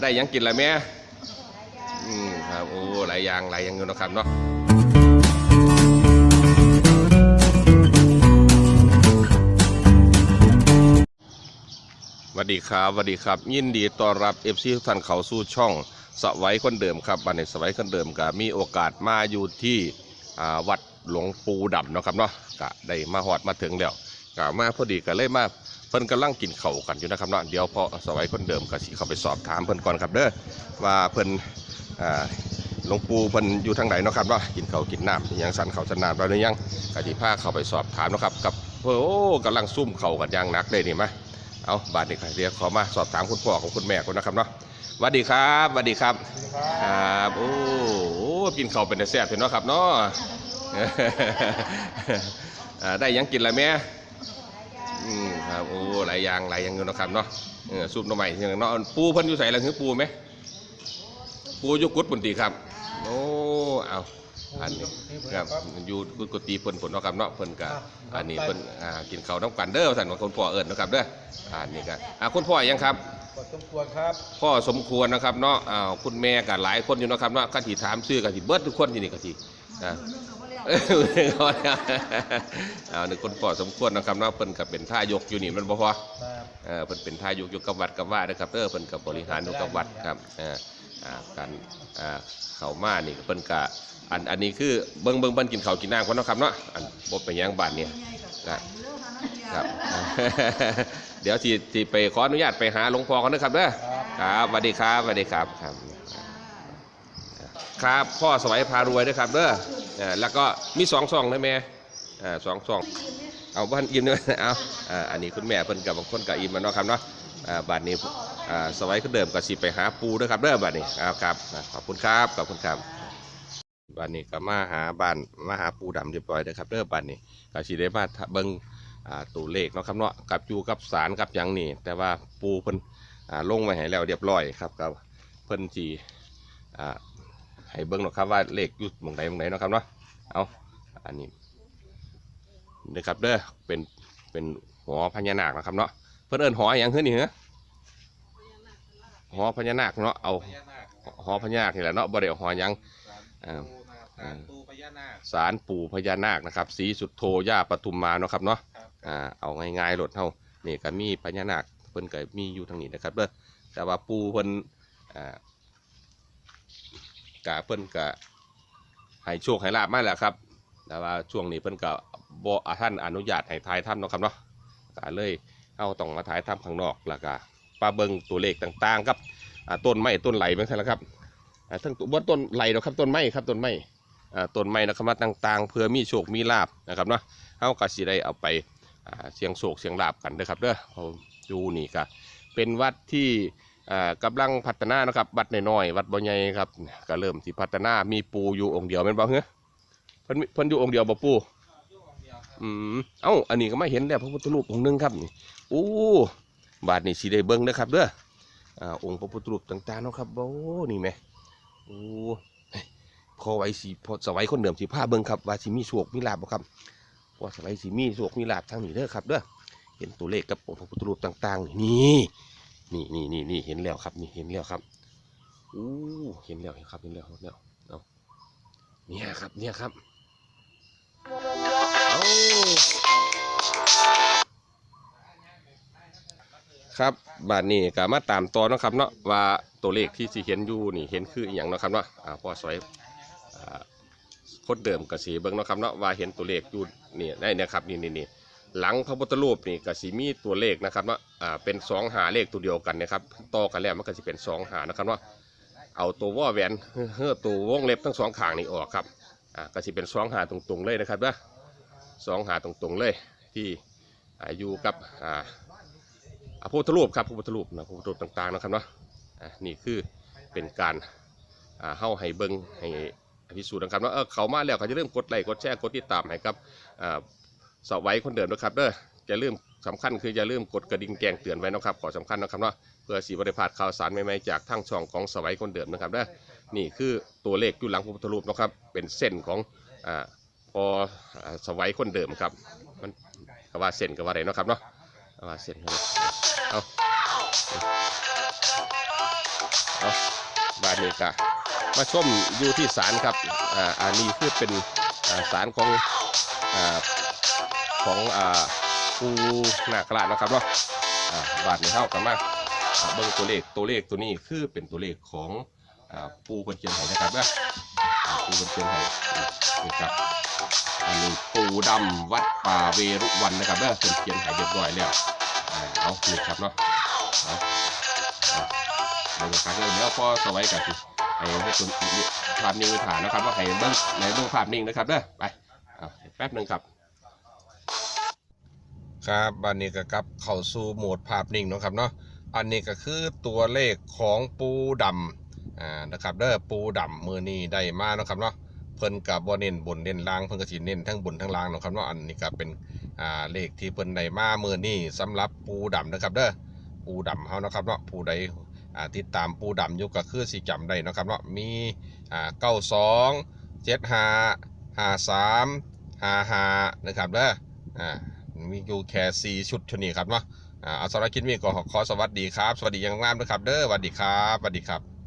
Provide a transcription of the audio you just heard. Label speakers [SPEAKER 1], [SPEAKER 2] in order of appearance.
[SPEAKER 1] ได้ยังกินละแม่อืมครับโอ้หลายอย่างหลายอย่างอยู่นะครับเนาะสวัสดีครับสวัสดีครับ ยินดีต้อนรับเอฟซีทุกท่านเข้าสู่ช่องสวัยคนเดิมครับบันในสวัยคนเดิมก็มีโอกาสมาอยู่ที่วัดหลวงปู่ดำนะครับเนาะก็ได้มาหอดมาถึงแล้ว ก็มาพอดีก็เลยมาเพิ่นกำลังกินเข้ากันอยู่นะครับเนาะเดี๋ยวพอสวัยคนเดิมก็สิเข้าไปสอบถามเพิ่นก่อนครับเด้อว่าเพิ่นอ่าหลวงปู่เพิ่นอยู่ทางไหนเนาะครับเนาะกินเขาวกินน้ำอิหยังสันเข้าวสันน้ำแล้วหรือยังก็สิพาเข้าไปสอบถามเนาะครับกับโอ้กำลังซุ่มเข้ากันอย่างหนักเลยนี่มาเอาบาทนี้ครับเดี๋ยวขอมาสอบถามคุณพ่อของคุณแม่ก่อนนะครับเนาะสวัสดีครับสวัสดีครับครับโอ้โหกินเข้าวเป็นแต่แซ่บเห็นเนาะครับเนาะ อ่าได้หยังกินละแม่ อืมครับโอ้หลายอย่างหลายอย่างอยู่เนาะครับเนาะเออซุปหน่อไม้อย่างเนาะปูเพิ่นอยู่ใส่ละคือปูไหมปูอยุกุดปุ่นตีครับโอ้เอาอันนี้ครับอยู่กุฏิเพิ่นผลเนาะครับเนาะเพิ่นกะอันนี้เพิ่นอ่ากินข้าวน้ำกันเด้อท่านว่าคุณพ่อเอิญนาะครับเด้ออันนี้ก็อ่าคุณพ่อยังครับ
[SPEAKER 2] กดสมควรครับ
[SPEAKER 1] พ่อสมควรนะครับเนาะอ้าวคุณแม่กับหลายคนอยู่เนาะครับเนาะก็ที่ถามชื่อก็ที่เบิดทุกคนที่นี่ก็ที่อ่า เออเอาหนึ่งคนพ่อสมควรนะครับเนาะเพิ่นก็เป็นท่ายกอยู่นี่มันบ่พอ
[SPEAKER 2] ครับ
[SPEAKER 1] เออเพิ่นเป็นท่ายกอยู่กับวัดกับว่านะครับเด้อเพิ่นก็บริหารอยู่กับวัดครับเอ่าอ่าการอ่าเข้ามานี่เพิ่นก็อันอันนี้คือเบิ่งเบิ่งเบิ่นกินข้าวกินน้ำก่อนเนาะครับเนาะอันบ่เป็นหยังบาดเนี่ยครับ เดี๋ยวสิสิไปขออนุญาตไปหาหลวงพ่อกันนะครับเด้อครับสวัสดีครับสวัสดีครับครับ ครับพ่อสวัยพารวยด้วยครับเด้อเอ่แล้วก็มีสองซองนะแม่อ่าสองซองเอาบ้านอิ่มด้วยเอาอ่าอันนี้คุณแม่เพิ่นกับบางคนกับอิ่มมาเนาะครับเนาะอ่าบัดนี้อ่าสวัยก็เดิมก็สิไปหาปูด้วยครับเด้อบัดนี้เอาครับอ่าขอบคุณครับขอบคุณครับบัดนี้ก็มาหาบ้านมาหาปูดำเรียบร้อยนะครับเด้อบัดนี้ก็สิได้มาเบิ่งอ่าตัวเลขเนาะครับเนาะกับอยู่กับสารกับหยังนี่แต่ว่าปูเพิ่นอ่าลงไว้ให้แล้วเรียบร้อยครับกับเพิ่นจีอ่า ให้เบิ่งเนาะครับว่าเลขอยู่หมองใดหมองใดเนาะครับเนาะเอาอันนี้นะครับเด้อเป็นเป็นหอพญานาคนะครับเนาะเพิ่นเอิ้นหออย่างขึ้นนี่เหรอหอพญานาคเนาะเอาหอพญานาคนี่แหละเนาะบ่ได้เอาหอยังอ่า
[SPEAKER 2] ปูนาคาปูพญานาค
[SPEAKER 1] ศาลปู่พญานาคนะครับศรีสุดโธย่าปทุมมาเนาะครับเนาะอ่าเอาง่ายๆหลดเท่านี่ก็มีพญานาคเพิ่นก็มีอยู่ทางนี้นะครับเด้อแต่ว่าปู่เพิ่นอ่า กะเพิ่นกะให้โชคให้ลาบมาแหละครับ แต่ว่าช่วงนี้เพิ่นก็บ่อ่าท่านอนุญาตให้ถ่ายทำเนาะครับเนาะก็เลยเอาต้องมาถ่ายทำข้างนอกแล้วก็ปลาเบิงตัวเลขต่างๆครับต้นไม้ต้นไหลบางท่านละครับทั้งตัวต้นไหลหรอกครับต้นไม้ครับต้นไม้ต้นไม้นะครับมาต่างๆ เพื่อมีโชคมีลาบนะครับเนาะเฮาก็สิได้เอาไปเสียงโศกเสียงลาบกันเด้อครับเด้ออยู่นี่ก็เป็นวัดที่ อ่ากำลังพัฒนานะครับวัดน้อยๆวัดบ่ใหญ่ครับก็เริ่มที่พัฒนามีปูอยู่องค์เดียวแม่นบ่เฮ้อเพิ่นเพิ่นอยู่องค์เดียวบ่ปูอืมเอ้าอันนี้ก็มาเห็นแล้วพระพุทธรูปองค์หนึงครับนี่โอ้บาดนี้สิได้เบิ่งเด้อครับเด้ออ่าองค์พระพุทธรูปต่างๆเนาะครับโอ้นี่แหม่โอ้พอไว้สีพอสวัยคนเดิมสีผ้าเบิ่งครับว่าสีมีโชคมีลาบบ่ครับพอสวัยสีมีโชคมีลาบทางนี้เด้อครับเด้อเห็นตัวเลขกับองค์พระพุทธรูปต่าง ๆ นี่ นี่นี่นี่นี่เห็นแล้วครับ นี่เห็นแล้วครับอู้เห็นแล้วเห็นครับเห็นแล้วเห็นแล้วเอาเนี่ยครับเนี่ยครับเอาครับบาดนี้ก็มาตามต่อนะครับเนาะว่าตัวเลขที่สิเห็นอยู่นี่เห็นคืออย่างเนาะครับเนาะอ่าพอสวยอ่าคนเดิมกสีเบิ่งเนาะครับเนาะว่าเห็นตัวเลขอยู่นี่ได้นะครับนี่นี่นี่ หลังพระพุทธรูปนี่กสีมีตัวเลขนะครับเนาะอ่าเป็นสองหาเลขตัวเดียวกันนะครับต่อกันแล้วมันก็จะเป็นสองหานะครับเนาเอาตัวว่าแหวนเฮ้อตัววงเล็บทั้งสองข้างนี่ออกครับอ่าก็สิเป็นสองหาตรงๆเลยนะครับนะสองหาตรงๆเลยที่อ่าอยู่กับอ่าพระพุทธรูปครับพระพุทธรูปนะพระพุทธรูปต่างๆนะครับเนาะอ่านี่คือเป็นการอ่าเฮาให้เบิ่งให้พิสูจน์นะครับว่าเออเขามาแล้วเขาจะเริ่มกดไลค์กดแชร์กดติดตามให้กับอ่า สอบไว้คนเดิมนะครับเด้อจะเริ่าลืมสำคัญคือจะเริ่าลืมกดกระดิ่งแจ้งเตือนไว้นะครับขอสำคัญนะครับเนาะเพื่อสีบริพาดข่าวสารใหม่ๆจากทางช่องของสวัยคนเดิมนะครับเด้อนี่คือตัวเลขอยู่หลังพระพุทธรูปนะครับเป็นเส้นของอ่าพออ่าสวัยคนเดิมครับมันก็ว่าเส้นก็ว่าอะไรเนาะครับเนาะว่าเส้นครับเอาเอาบานนี้กะมาชมอยู่ที่ศาลครับอ่าอันนี้คือเป็นอ่าศาลของอ่า ของอ่าปูหนาคราชเนะครับเนาะอ่าบาทนี้เท่ากันมากเบิ่งตัวเลขตัวเลขตัวนี้คือเป็นตัวเลขของอ่าปูคนเชียงไห้นะครับนะปูคนเชียงไห้นี่ครับอันนี้ปูดำวัดป่าเวรุวันนะครับเด้อเป็นเขียนใหายเรียบร้อยแล้วเอานี่ครับเนาะเอาเอาเดี๋ยวครับเดี๋ยวพอสวัยกันสิให้ให้คุณภาพนิ่งไว้ถ่ายนะครับว่าให้เบิ้งในเบิ้งภาพนิ่งนะครับเด้อไปแป๊บหนึ่งครับ ครับบันนี้ก็กลับเข้าสู่โหมดภาพนิ่งนะครับเนาะอันนี้ก็คือตัวเลขของปูดำอ่านะครับเด้อปูดำมือนี้ได้มาเนาะครับเนาะเพิ่นกับบ่เน้นบนเน้นล่างเพิ่นก็สิเน้นทั้งบนทั้งล่างนะครับเนาะอันนี้ก็เป็นอ่าเลขที่เพิ่นได้มามือนี้สำหรับปูดำนะครับเด้อปูดำเฮานะครับเนาะผู้ใดอ่าติดตามปูดำอยู่ก็คือสิจำได้นะครับเนาะมีอ่า92 75 53 55นะครับเด้ออ่า มีอยู่แค่4ชุดเท่านี้ครับเนาะอ่าเอาสำหรับคลิปนี้ก็ขอสวัสดีครับ สวัสดีอยังงามนะครับ เด้อสวัสดีครับสวัสดีครับ